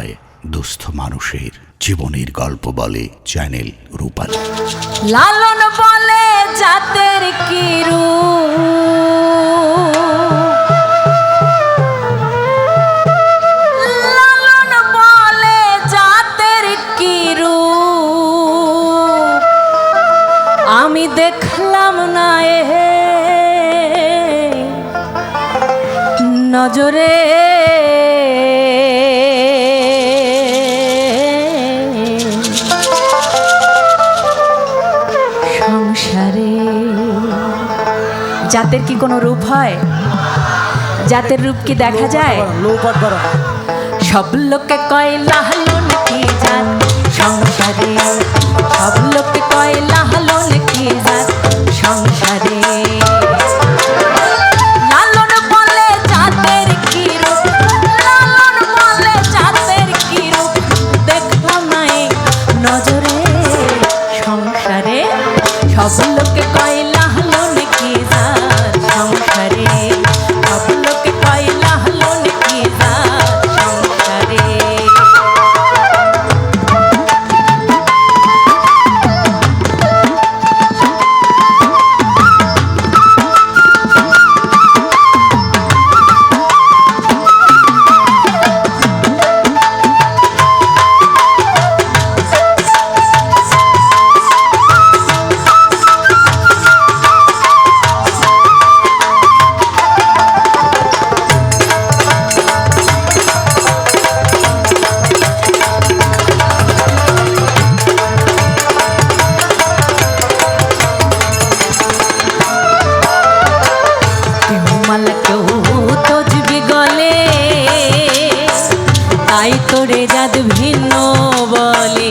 হয় দুস্থ মানুষের জীবনের গল্প বলে চ্যানেল রূপালী। লালন বলে জাতের কিরু লালন কিরু আমি দেখলাম না এ নজরে জাতের কি কোনো রূপ হয়? জাতের রূপ কি দেখা যায়? সব লোকে কয় কি সংসারে সব কয় কি সংসারে জাতের তোরে যাদ ভিন্ন বলে।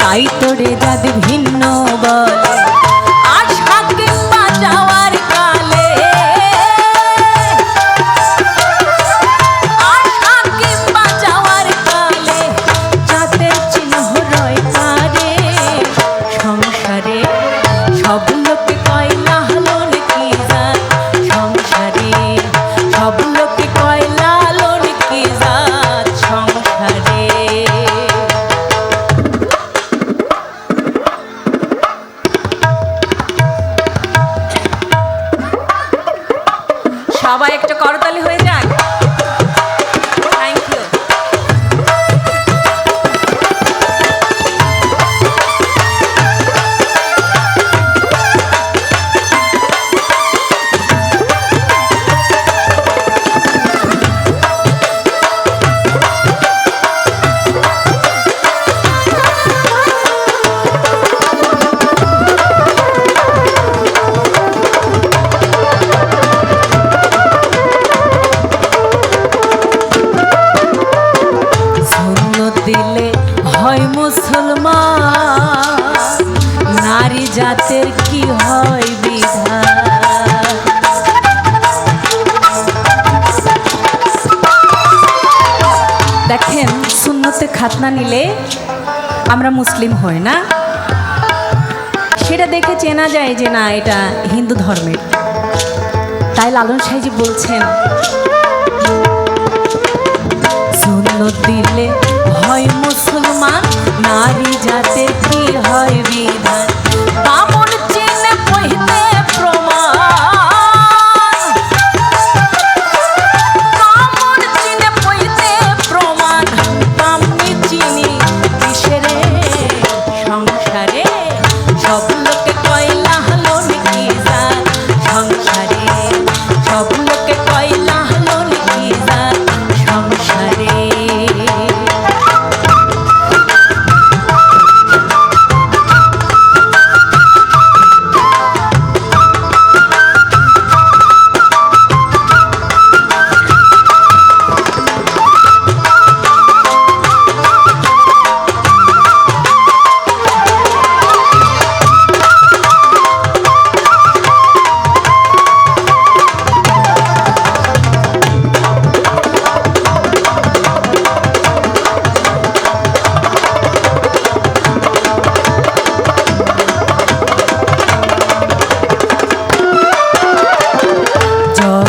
তাই তোরে যাদ ভিন্ন বলে। সবাই একটা করতালি হয়ে যাক। জাতের কি হয় বিধান? দেখেন, সুন্নতে খাতনা নিলে আমরা মুসলিম হই না। সেটা দেখে চেনা যায় যে না, এটা হিন্দু ধর্মের। তাই লালন সাহেজি বলছেন, সুন্নত দিলে হয় মুসলমান, নারী জাতের কি হয় বিধান? Vamos.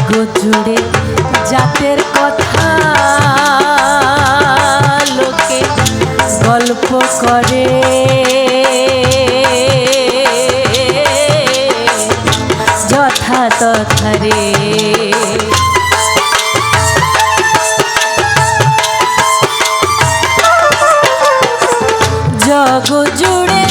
জুড়ে জাতের কথা। লোকে গল্প করে। যথা তথারে জগৎ জুড়ে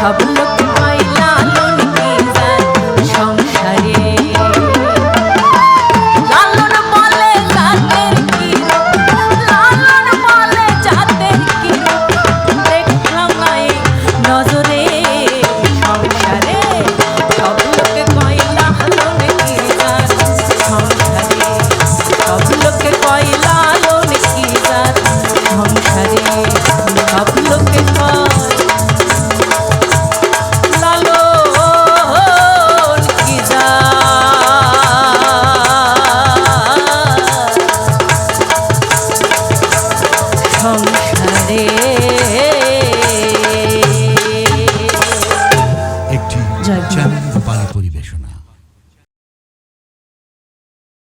couple.